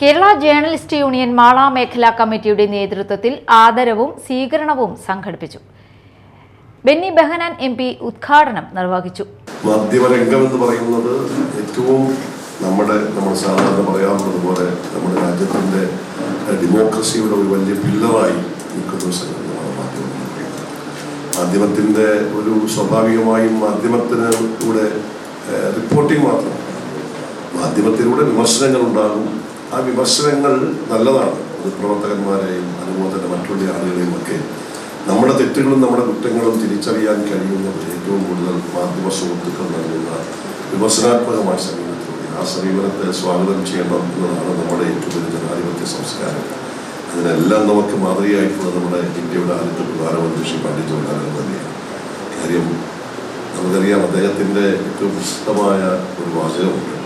Kerala journalist union Mala മേഖലാ കമ്മിറ്റിയുടെ നേതൃത്വത്തിൽ ആദരവും സ്വീകരണവും സംഘടിപ്പിച്ചു. ബെന്നി ബെഹനാൻ എം പി ഉദ്ഘാടനം നിർവഹിച്ചു. മാധ്യമരംഗം എന്ന് പറയുന്നത് ഏറ്റവും നമ്മുടെ നമ്മൾ സാധാരണ പറയാവുന്നതുപോലെ പോലെ നമ്മുടെ രാജ്യത്തിന്റെ ഡെമോക്രസിയുടെ ഒരു വലിയ പില്ലറായി നിൽക്കുന്ന ഒരു സംഘടനയാണ് മാധ്യമം. മാധ്യമത്തിന്റെ ഒരു സ്വാഭാവികമായും മാധ്യമത്തിന് കൂടെ റിപ്പോർട്ടിംഗ് മാത്രം. മാധ്യമത്തിലൂടെ വിമർശനങ്ങൾ ഉണ്ടാകും ആ വിമർശനങ്ങൾ നല്ലതാണ്. പ്രവർത്തകന്മാരെയും അതുപോലെ തന്നെ മറ്റുള്ള ആളുകളെയും ഒക്കെ നമ്മുടെ തെറ്റുകളും നമ്മുടെ കുറ്റങ്ങളും തിരിച്ചറിയാൻ കഴിയുന്നത് ഏറ്റവും കൂടുതൽ മാധ്യമ സുഹൃത്തുക്കൾ നൽകുന്ന വിമർശനാത്മകമായ സമീപനത്തിലൂടെ. ആ സമീപനത്തെ സ്വാഗതം ചെയ്യണം എന്നതാണ് നമ്മുടെ ഏറ്റവും വലിയ ജനാധിപത്യ സംസ്കാരം. അതിനെല്ലാം നമുക്ക് മാതൃകയായിട്ടുള്ള നമ്മുടെ ഇന്ത്യയുടെ ആദ്യത്തെ പ്രധാനമന്ത്രി ശ്രീ പണ്ഡിറ്റ് ജവഹർലാൽ തന്നെയാണ് കാര്യം നമുക്കറിയാം. അദ്ദേഹത്തിന്റെ ഏറ്റവും പ്രസിദ്ധമായ ഒരു വാചകമുണ്ട്.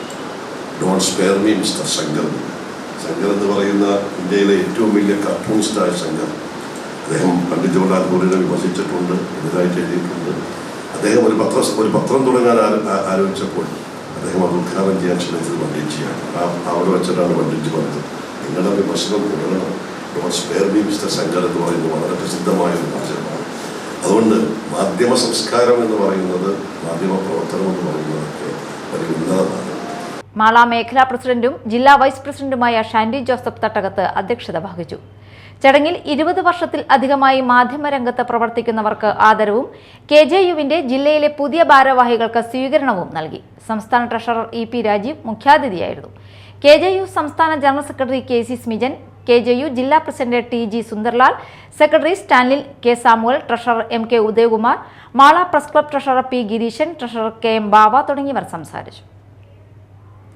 Don't spare me mister Shankar Shankar എന്ന് പറയുന്ന ഇന്ത്യയിലെ ഏറ്റവും വലിയ കാർട്ടൂണിസ്റ്റായ ശങ്കർ അദ്ദേഹം പണ്ഡിറ്റ് ജവഹർലാൽ നെഹ്റുവിനെ വിമർശിച്ചിട്ടുണ്ട് എതിരായിട്ട് എഴുതിയിട്ടുണ്ട്. അദ്ദേഹം ഒരു പത്ര ഒരു പത്രം തുടങ്ങാൻ ആലോചിച്ചപ്പോൾ അദ്ദേഹം അത് ഉദ്ഘാടനം ചെയ്യാൻ ശ്രമിച്ചത് പണ്ഡിറ്റ്ജിയാണ് ആ അവിടെ വെച്ചിട്ടാണ് പണ്ഡിറ്റ്ജി പറഞ്ഞത്. നിങ്ങളുടെ വിമർശനം don't spare me mister Shankar എന്ന് പറയുന്നത് വളരെ പ്രസിദ്ധമായ ഒരു വിമർശനമാണ്. അതുകൊണ്ട് മാധ്യമ സംസ്കാരം എന്ന് പറയുന്നത് മാധ്യമ പ്രവർത്തനം എന്ന് പറയുന്നതൊക്കെ വലിയ ഉന്നതമാണ് മാള മേഖലാ പ്രസിഡന്റും ജില്ലാ വൈസ് പ്രസിഡന്റുമായ ഷാൻഡി ജോസഫ് തട്ടകത്ത് അധ്യക്ഷത വഹിച്ചു. ചടങ്ങിൽ ഇരുപത് വർഷത്തിൽ അധികമായി മാധ്യമരംഗത്ത് പ്രവർത്തിക്കുന്നവർക്ക് ആദരവും കെ ജെ യുവിന്റെ ജില്ലയിലെ പുതിയ ഭാരവാഹികൾക്ക് സ്വീകരണവും നൽകി. സംസ്ഥാന ട്രഷറർ ഇ പി രാജീവ് മുഖ്യാതിഥിയായിരുന്നു. കെ ജെ യു സംസ്ഥാന general secretary K C Smijan K J U ജില്ലാ president T G Sundarlal secretary Stanlin K Samuel treasurer M K Udayakumar Mala press club treasurer P Gireeshan treasurer K M Bava തുടങ്ങിയവർ സംസാരിച്ചു.